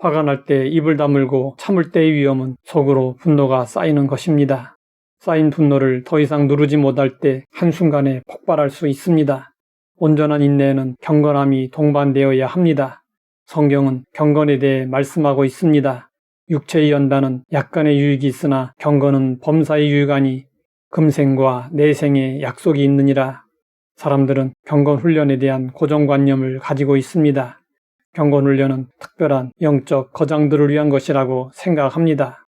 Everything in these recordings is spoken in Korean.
화가 날 때 입을 다물고 참을 때의 위험은 속으로 분노가 쌓이는 것입니다. 쌓인 분노를 더 이상 누르지 못할 때 한순간에 폭발할 수 있습니다. 온전한 인내에는 경건함이 동반되어야 합니다. 성경은 경건에 대해 말씀하고 있습니다. 육체의 연단은 약간의 유익이 있으나 경건은 범사의 유익하니 금생과 내생에 약속이 있느니라. 사람들은 경건 훈련에 대한 고정관념을 가지고 있습니다. 경건 훈련은 특별한 영적 거장들을 위한 것이라고 생각합니다.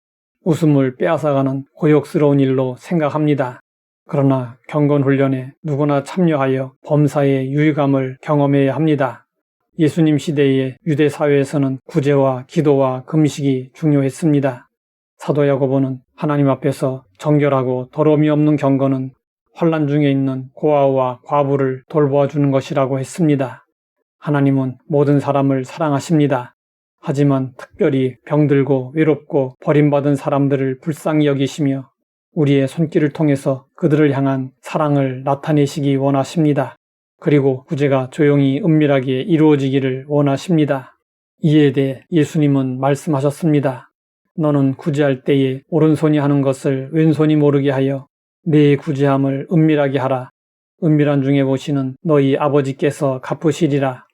웃음을 빼앗아가는 고역스러운 일로 생각합니다. 그러나 경건 훈련에 누구나 참여하여 범사의 유익함을 경험해야 합니다. 예수님 시대의 유대 사회에서는 구제와 기도와 금식이 중요했습니다. 사도 야고보는 하나님 앞에서 정결하고 더러움이 없는 경건은 환란 중에 있는 고아와 과부를 돌보아 주는 것이라고 했습니다. 하나님은 모든 사람을 사랑하십니다. 하지만 특별히 병들고 외롭고 버림받은 사람들을 불쌍히 여기시며 우리의 손길을 통해서 그들을 향한 사랑을 나타내시기 원하십니다. 그리고 구제가 조용히 은밀하게 이루어지기를 원하십니다. 이에 대해 예수님은 말씀하셨습니다. 너는 구제할 때에 오른손이 하는 것을 왼손이 모르게 하여 내 구제함을 은밀하게 하라. 은밀한 중에 보시는 너희 아버지께서 갚으시리라.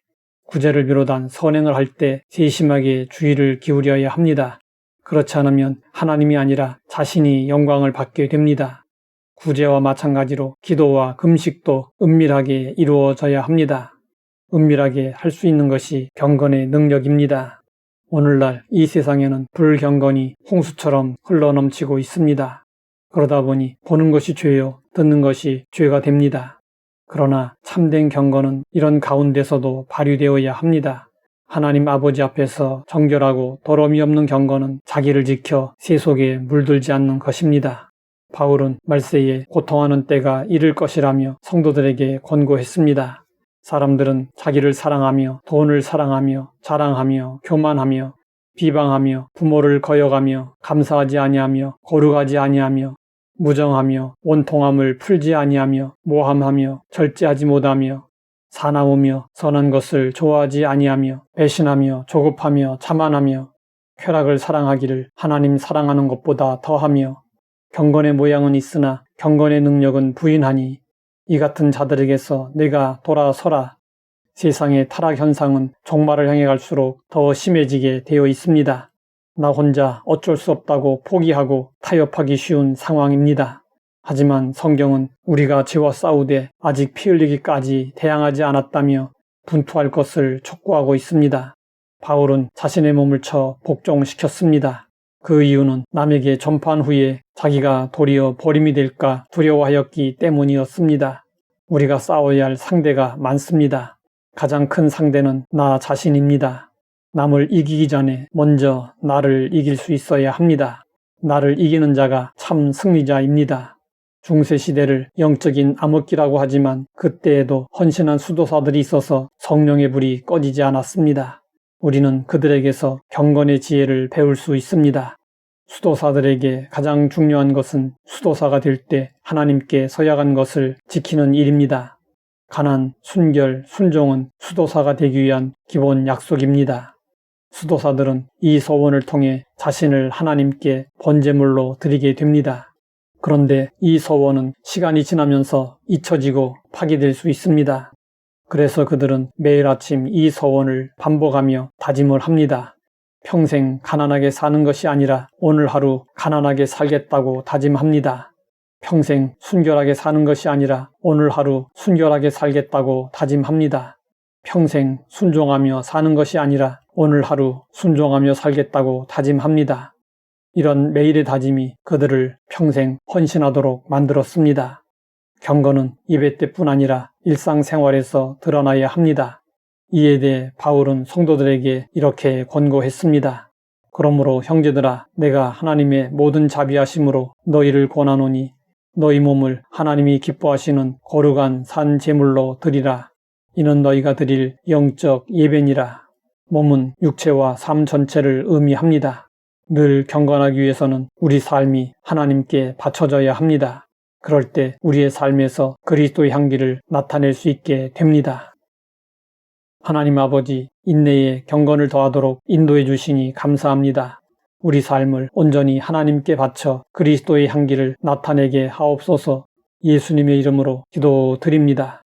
구제를 비롯한 선행을 할 때 세심하게 주의를 기울여야 합니다. 그렇지 않으면 하나님이 아니라 자신이 영광을 받게 됩니다. 구제와 마찬가지로 기도와 금식도 은밀하게 이루어져야 합니다. 은밀하게 할 수 있는 것이 경건의 능력입니다. 오늘날 이 세상에는 불경건이 홍수처럼 흘러넘치고 있습니다. 그러다 보니 보는 것이 죄요, 듣는 것이 죄가 됩니다. 그러나 참된 경건은 이런 가운데서도 발휘되어야 합니다. 하나님 아버지 앞에서 정결하고 더러움이 없는 경건은 자기를 지켜 세속에 물들지 않는 것입니다. 바울은 말세에 고통하는 때가 이를 것이라며 성도들에게 권고했습니다. 사람들은 자기를 사랑하며 돈을 사랑하며 자랑하며 교만하며 비방하며 부모를 거역하며 감사하지 아니하며 거룩하지 아니하며 무정하며 원통함을 풀지 아니하며 모함하며 절제하지 못하며 사나우며 선한 것을 좋아하지 아니하며 배신하며 조급하며 자만하며 쾌락을 사랑하기를 하나님 사랑하는 것보다 더하며 경건의 모양은 있으나 경건의 능력은 부인하니 이 같은 자들에게서 내가 돌아서라. 세상의 타락 현상은 종말을 향해 갈수록 더 심해지게 되어 있습니다. 나 혼자 어쩔 수 없다고 포기하고 타협하기 쉬운 상황입니다. 하지만 성경은 우리가 죄와 싸우되 아직 피 흘리기까지 대항하지 않았다며 분투할 것을 촉구하고 있습니다. 바울은 자신의 몸을 쳐 복종시켰습니다. 그 이유는 남에게 전파한 후에 자기가 도리어 버림이 될까 두려워하였기 때문이었습니다. 우리가 싸워야 할 상대가 많습니다. 가장 큰 상대는 나 자신입니다. 남을 이기기 전에 먼저 나를 이길 수 있어야 합니다. 나를 이기는 자가 참 승리자입니다. 중세시대를 영적인 암흑기라고 하지만 그때에도 헌신한 수도사들이 있어서 성령의 불이 꺼지지 않았습니다. 우리는 그들에게서 경건의 지혜를 배울 수 있습니다. 수도사들에게 가장 중요한 것은 수도사가 될 때 하나님께 서약한 것을 지키는 일입니다. 가난, 순결, 순종은 수도사가 되기 위한 기본 약속입니다. 수도사들은 이 서원을 통해 자신을 하나님께 번제물로 드리게 됩니다. 그런데 이 서원은 시간이 지나면서 잊혀지고 파기될 수 있습니다. 그래서 그들은 매일 아침 이 서원을 반복하며 다짐을 합니다. 평생 가난하게 사는 것이 아니라 오늘 하루 가난하게 살겠다고 다짐합니다. 평생 순결하게 사는 것이 아니라 오늘 하루 순결하게 살겠다고 다짐합니다. 평생 순종하며 사는 것이 아니라 오늘 하루 순종하며 살겠다고 다짐합니다. 이런 매일의 다짐이 그들을 평생 헌신하도록 만들었습니다. 경건은 예배 때뿐 아니라 일상생활에서 드러나야 합니다. 이에 대해 바울은 성도들에게 이렇게 권고했습니다. 그러므로 형제들아 내가 하나님의 모든 자비하심으로 너희를 권하노니 너희 몸을 하나님이 기뻐하시는 거룩한 산 제물로 드리라. 이는 너희가 드릴 영적 예배니라. 몸은 육체와 삶 전체를 의미합니다. 늘 경건하기 위해서는 우리 삶이 하나님께 바쳐져야 합니다. 그럴 때 우리의 삶에서 그리스도의 향기를 나타낼 수 있게 됩니다. 하나님 아버지, 인내에 경건을 더하도록 인도해 주시니 감사합니다. 우리 삶을 온전히 하나님께 바쳐 그리스도의 향기를 나타내게 하옵소서 예수님의 이름으로 기도드립니다.